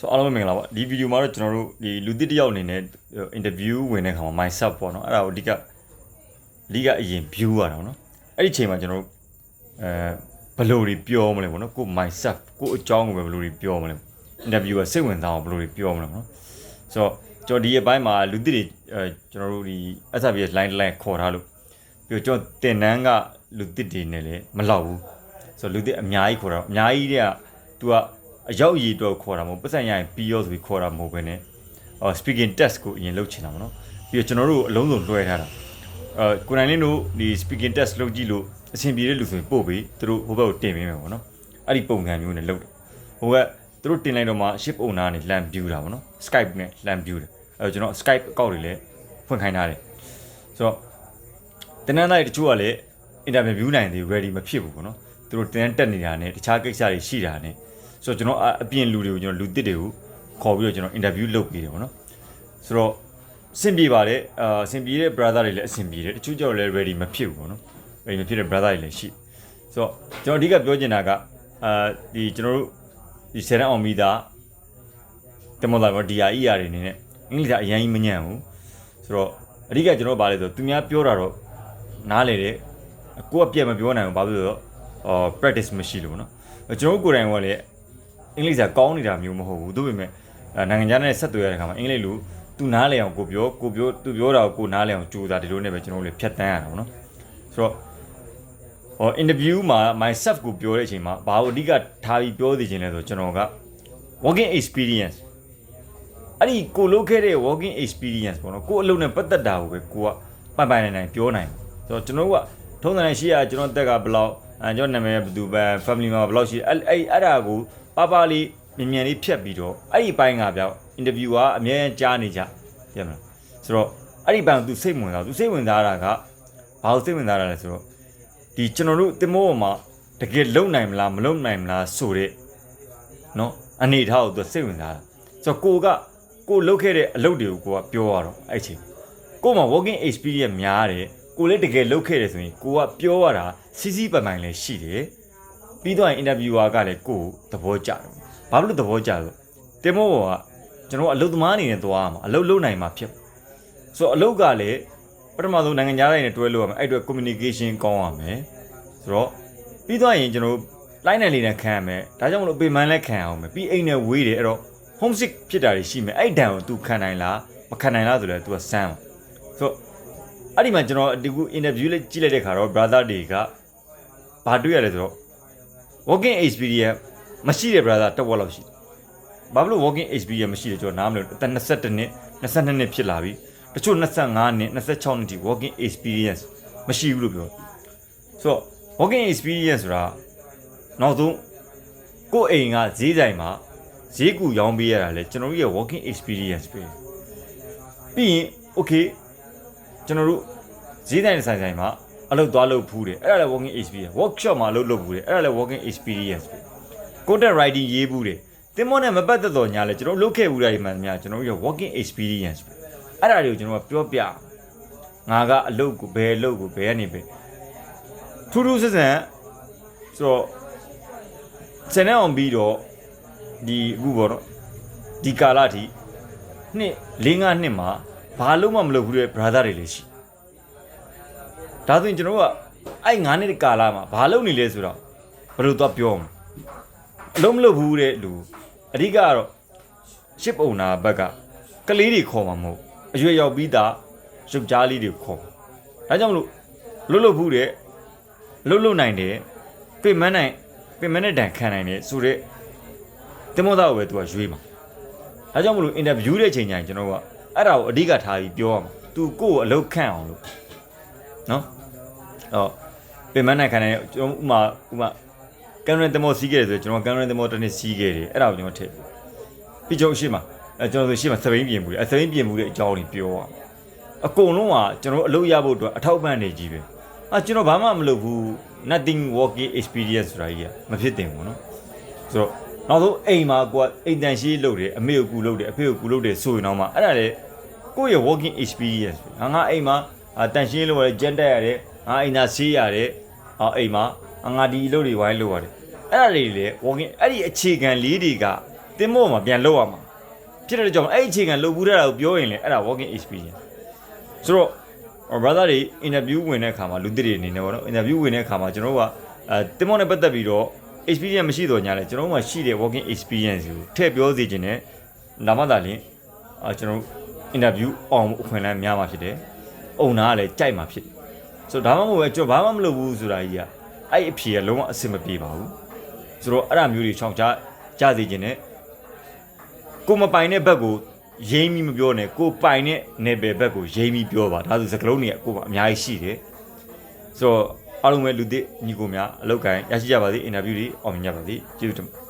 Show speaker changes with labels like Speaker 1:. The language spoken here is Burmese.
Speaker 1: ဆိုတော့အားလုံးပဲမင်္ဂလာပါဒီဗီဒီယိုမှာတော့ကျွန်တော်တို့ဒီလူသစ်တစ်ယောက်အနေနဲ့အင်တာဗျူးဝင်တဲ့ခါမှာ myself ပေါ့နော်အဲ့ဒါကိုအဓိကအဓိကအရင် view ရတာပေါ့နော်အဲ့ဒီချိန်မှာကျွန်တော်တို့အဲဘယ်လိုတွေပြောမလဲပေါ့နော်ကို myself ကိုအကြောင်းကိုပဲဘယ်လိုတွေပြောမလဲအင်တာဗျူးကစိတ်ဝင်စားအောင်ဘယ်လိုတွေပြောမလဲပေါ့နော်ဆိုတော့ကျွန်တော်ဒီအပိုင်းမှာလူသစ်တွေအဲကျွန်တော်တို့ဒီ SBS line line ခေါ်ထားလို့ပြီးတော့ကျွန်တော်တင်နန်းကလူသစ်တွေနဲ့လည်းမလောက်ဘူးဆိုတော့လူသစ်အများကြီးခေါ်တာအများကြီးတဲ့က तू က အရောက်ရည်တော့ခေါ်တာမဟုတ်ပတ်စံရရင်ပြီးရောဆိုပြီးခေါ်တာမဟုတ်ဘဲနဲ့အော် speaking test ကိုအရင်လုပ်ချင်တာပေါ့နော်ပြီးတော့ကျွန်တော်တို့အလုံးစုံလွှဲထားတာအဲကိုနိုင်လင်းတို့ဒီ speaking test လုပ်ကြည့်လို့အဆင်ပြေတဲ့လူဆိုရင်ပို့ပြီးသူတို့ဟိုဘက်ကိုတင်ပေးမယ်ပေါ့နော်အဲ့ဒီပုံစံမျိုးနဲ့လုပ်တယ်ဟိုကသူတို့တင်လိုက်တော့မှ ship owner ကနေ LAN view တာပေါ့နော် Skype နဲ့ LAN view တယ်အဲတော့ကျွန်တော် Skype အကောင့်တွေလည်းဖွင့်ခိုင်းထားတယ်ဆိုတော့တင်နန်းလိုက်တချို့ကလည်း interview နိုင်သေး ready မဖြစ်ဘူးပေါ့နော်သူတို့တင်နန်းတက်နေတာနဲ့တခြားကိစ္စတွေရှိတာနဲ့ ဆိုတော့ကျွန်တော်အအပြင်လူတွေကိုကျွန်တော်လူတစ်တွေကိုခေါ်ပြီးတော့ကျွန်တော်အင်တာဗျူးလုပ်ပေးတယ်ပေါ့နော်ဆိုတော့အဆင်ပြေပါတယ်အာအဆင်ပြေတဲ့ brother တွေလည်းအဆင်ပြေတယ်တချို့ကြောင့်လည်း ready မဖြစ်ဘူးပေါ့နော် ready မဖြစ်တဲ့ brother တွေလည်းရှိဆိုတော့ကျွန်တော်အဓိကပြောချင်တာကအာဒီကျွန်တော်တို့ဒီဆယ်တန်းအောင်မိသားတမောလာဘော DRE ရတွေနေနဲ့အင်္ဂလိပ်ကအရင်ကြီးမညံ့ဘူးဆိုတော့အဓိကကျွန်တော်ဗာလဲဆိုသူများပြောတာတော့နားလေတယ်ကိုကပြက်မပြောနိုင်ဘူးဘာဖြစ်လို့လဲဆိုတော့အော် practice မရှိလို့ပေါ့နော်ကျွန်တော်တို့ကိုယ်တိုင်ကလည်း အင်္ဂလိပ်စာကောင်းနေတာမျိုးမဟုတ်ဘူးသို့ပေမဲ့အဲနိုင်ငံခြားနဲ့ဆက်သွယ်ရတဲ့ခါမှာအင်္ဂလိပ်လိုသူနားလည်အောင်ကိုပြောကိုပြောသူပြောတာကိုကိုနားလည်အောင်ကြိုးစားဒီလိုနဲ့ပဲကျွန်တော်တို့လည်းဖြတ်တန်းရတာပေါ့နော်ဆိုတော့ဟော interview မှာ myself ကိုပြောတဲ့အချိန်မှာဘာလို့အဓိကထားပြီးပြောသိချင်လဲဆိုတော့ကျွန်တော်က working experience အဲ့ဒီကိုလုပ်ခဲ့တဲ့ working experience ပေါ့နော်ကိုအလုပ်နဲ့ပတ်သက်တာကိုပဲကိုကပိုင်ပိုင်နိုင်နိုင်ပြောနိုင်ဆိုတော့ကျွန်တော်တို့ကထုံးစံနဲ့ရှိရကျွန်တော်တက်ကဘယ်လောက်အဲကျွန်တော်နာမည်ဘယ်သူပဲ family မှာဘယ်လောက်ရှိအဲ့အဲ့အဲ့ဒါကို ပါပါလေးမြန်မြန်လေးဖြတ်ပြီးတော့အဲ့ဒီပိုင်းကပြောက် interview ကအများကြီးကြားနေကြပြန်မလားဆိုတော့အဲ့ဒီပိုင်းကသူစိတ်ဝင်စားသူစိတ်ဝင်စားတာကဘာလို့စိတ်ဝင်စားတာလဲဆိုတော့ဒီကျွန်တော်တို့တင်မိုးပေါ်မှာတကယ်လုံနိုင်မလားမလုံနိုင်မလားဆိုတဲ့နော်အနေထားကိုသူစိတ်ဝင်စားတာဆိုတော့ကိုကကိုလုတ်ခဲ့တဲ့အလုပ်တွေကိုကိုကပြောရတော့အဲ့ချိန်ကိုမှ working experience များတယ်ကိုလည်းတကယ်လုတ်ခဲ့တယ်ဆိုရင်ကိုကပြောရတာစီးစီးပိုင်ပိုင်လည်းရှိတယ် ပြီးတော့ interviewer ကလည်းကိုကိုသဘောကျတယ်ဘာလို့သဘောကျလဲတင်မိုးပေါ်ကကျွန်တော်အလုပ်သမားအနေနဲ့သွားရမှာအလုပ်လုပ်နိုင်မှာဖြစ်ဆိုတော့အလုပ်ကလည်းပထမဆုံးနိုင်ငံခြားတိုင်းနဲ့တွဲလို့ရမယ်အဲ့အတွက် communication ကောင်းရမယ်ဆိုတော့ပြီးတော့ရင်ကျွန်တော်လိုက်နိုင်လေးနဲ့ခံရမယ်ဒါကြောင့်မလို့ပေမန်းလည်းခံရအောင်မယ်ပြီးအိမ်နဲ့ဝေးတယ်အဲ့တော့ homesick ဖြစ်တာတွေရှိမယ်အဲ့ဒဏ်ကို तू ခံနိုင်လားမခံနိုင်လားဆိုလဲ तू ကစမ်းဆိုတော့အဲ့ဒီမှာကျွန်တော်ဒီခု interview လေးကြည့်လိုက်တဲ့ခါတော့ brother တွေကဘာတွေ့ရလဲဆိုတော့ working experience မရှိတဲ့ brother တစ်ဝက်လောက်ရှိတယ်ဘာဖြစ်လို့ working experience မရှိတယ်ကျွန်တော်နားမလို့အသက်22နှစ်22နှစ်ဖြစ်လာပြီတချို့25နှစ်26နှစ်ထိ working experience မရှိဘူးလို့ပြောဆိုတော့ working experience ဆိုတာနောက်ဆုံးကိုယ့်အိမ်ကဈေးဆိုင်မှာဈေးကူရောင်းပေးရတာလေကျွန်တော်တို့ရဲ့ working experience ပဲပြီးရင် okay ကျွန်တော်တို့ဈေးဆိုင်ဆိုင်ဆိုင်မှာ အလုပ်သွားလုပ်ဖူးတယ်အဲ့ဒါလည်း working experience workshop မှာအလုပ်လုပ်ဖူးတယ်အဲ့ဒါလည်း working experience ပဲ content writing ရေးဖူးတယ်တင်မောနဲ့မပတ်သက်တော့ညာလဲကျွန်တော်လုပ်ခဲ့ဘူးတာဒီမှန်များကျွန်တော်တို့ရဲ့ working experience ပဲအဲ့ဒါတွေကိုကျွန်တော်ကပြောပြငါကအလုပ်ကိုဘယ်အလုပ်ကိုဘယ်ကနေပဲထူးထူးဆန်းဆန်းဆိုတော့စနေအောင်ပြီးတော့ဒီအခုပေါ့နော်ဒီကာလထိနှစ်၄၅နှစ်မှာဘာလို့မှမလုပ်ဘူးတဲ့ brother တွေလည်းရှိ ဒါဆိုရင်ကျွန်တော်ကအဲ့၅နှစ်ကာလမှာဘာလုပ်နေလဲဆိုတော့ဘယ်လိုတော့ပြောမလဲအလုံးမလုပ်ဘူးတဲ့လူအဓိကကတော့ ship owner ဘက်ကကလေးတွေခေါ်မှာမဟုတ်အရွယ်ရောက်ပြီးသားရုပ်ကြားလေးတွေခေါ်ဒါကြောင့်မလို့လွတ်လွတ်ဘူးတဲ့လွတ်လွတ်နိုင်တယ်ပြင်မနိုင်ပြင်မနဲ့တန်ခံနိုင်တယ်ဆိုတော့တင်မောသားကိုပဲသူကရွေးမှာဒါကြောင့်မလို့အင်တာဗျူးတဲ့ချိန်ကျရင်ကျွန်တော်ကအဲ့ဒါကိုအဓိကထားပြီးပြောရမှာသူကိုယ့်ကိုအလုပ်ခန့်အောင်လို့နော် အော်ပြင်မနိုင်ခံနိုင်ကျွန်တော်ဥမာဥမာကန်ရန်တမောစီးခဲ့တယ်ဆိုကျွန်တော်ကန်ရန်တမောတစ်နှစ်စီးခဲ့တယ်အဲ့ဒါကိုကျွန်တော်ထည့်ပြီးကျွန်တော်ရှိမှာအဲကျွန်တော်ဆိုရှိမှာစပိန်ပြင်မှုတယ်အစပိန်ပြင်မှုတဲ့အကြောင်းတွေပြောရအကုန်လုံးကကျွန်တော်အလုပ်ရဖို့အတွက်အထောက်ပံ့နေကြီးပဲအာကျွန်တော်ဘာမှမလုပ်ဘူး nothing working experience ဆိုတာကြီးကမဖြစ်တင်ဘူးနော်ဆိုတော့နောက်ဆုံးအိမ်မှာကိုကအိမ်တန်ရှိလုပ်တယ်အမေကိုကူလုပ်တယ်အဖေကိုကူလုပ်တယ်ဆိုရင်တော့မှအဲ့ဒါလေကိုယ့်ရဲ့ working experience ပဲငါငါအိမ်မှာတန်ရှင်းလုပ်ရတယ်ကြက်တက်ရတယ် ငါအိမ်သာဆေးရတယ်ဟောအိမ်မှာငါဒီလုပ်တွေဝိုင်းလုပ်ရတယ်အဲ့ဒါတွေလေ working အဲ့ဒီအခြေခံလေးတွေကတတင်းမောမှာပြန်လောက်ရမှာဖြစ်တဲ့ကြောင့်အဲ့ဒီအခြေခံလုပ်ဘူးတဲ့တာကိုပြောရင်လေအဲ့ဒါ working experience ဆိုတော့ brother တွေ interview ဝင်တဲ့အခါမှာလူသစ်တွေအနေနဲ့ပေါ့နော် interview ဝင်တဲ့အခါမှာကျွန်တော်တို့ကအဲတင်မောနဲ့ပတ်သက်ပြီးတော့ experience မရှိတော့ညာလဲကျွန်တော်တို့မှာရှိတဲ့ working experience ကိုထည့်ပြောစီခြင်းနဲ့ဒါမှသာလျှင်အာကျွန်တော်တို့ interview အောင်အခွင့်အလမ်းများမှာဖြစ်တယ်။အုံနာကလည်းကြိုက်မှာဖြစ်တယ်။ ဆိုတော့ဒါမှမဟုတ်ပဲကျွန်တော်ဘာမှမလုပ်ဘူးဆိုတာကြီးကအဲ့အဖြေကလုံးဝအဆင်မပြေပါဘူး။ဆိုတော့အဲ့ဒါမျိုးတွေချောင်းချကြစီခြင်းနဲ့ကိုမပိုင်တဲ့ဘက်ကိုရိမ့်ပြီးမပြောနဲ့ကိုပိုင်တဲ့နယ်ပယ်ဘက်ကိုရိမ့်ပြီးပြောပါဒါဆိုစကလုံးတွေကကိုကအများကြီးရှိတယ်ဆိုတော့အားလုံးပဲလူသစ်ညီကိုများအလောက်ကိုင်းရရှိကြပါစေအင်တာဗျူးတွေအောင်မြင်ကြပါစေကျေးဇူးတင်ပါတယ်